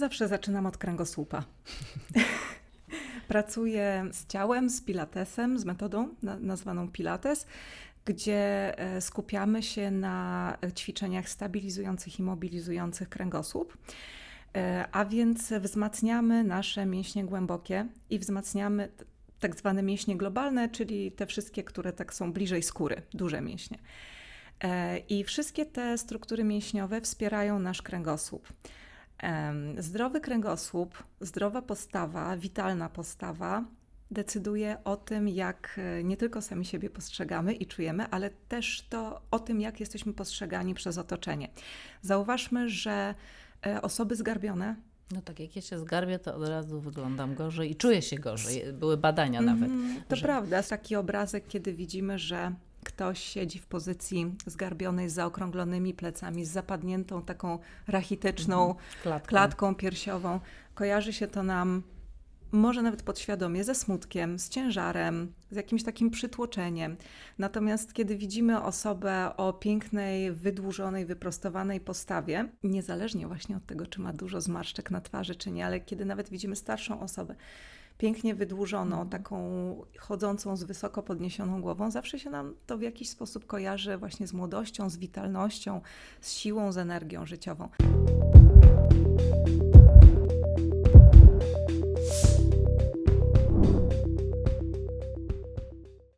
zawsze zaczynam od kręgosłupa. Pracuję z ciałem, z pilatesem, z metodą na, nazwaną Pilates, gdzie e, skupiamy się na ćwiczeniach stabilizujących i mobilizujących kręgosłup. E, A więc wzmacniamy nasze mięśnie głębokie i wzmacniamy tak zwane mięśnie globalne, czyli te wszystkie, które tak są bliżej skóry, duże mięśnie. E, I wszystkie te struktury mięśniowe wspierają nasz kręgosłup. Zdrowy kręgosłup, zdrowa postawa, witalna postawa decyduje o tym, jak e, nie tylko sami siebie postrzegamy i czujemy, ale też to o tym, jak jesteśmy postrzegani przez otoczenie. Zauważmy, że e, osoby zgarbione, No tak, jak ja się zgarbię, to od razu wyglądam gorzej i czuję się gorzej. Były badania nawet. Mhm, to że- prawda, taki obrazek, kiedy widzimy, że ktoś siedzi w pozycji zgarbionej z zaokrąglonymi plecami, z zapadniętą taką rachityczną Klatką. klatką piersiową. Kojarzy się to nam może nawet podświadomie ze smutkiem, z ciężarem, z jakimś takim przytłoczeniem. Natomiast kiedy widzimy osobę o pięknej, wydłużonej, wyprostowanej postawie, niezależnie właśnie od tego, czy ma dużo zmarszczek na twarzy, czy nie, ale kiedy nawet widzimy starszą osobę, pięknie wydłużoną, taką chodzącą z wysoko podniesioną głową, zawsze się nam to w jakiś sposób kojarzy właśnie z młodością, z witalnością, z siłą, z energią życiową.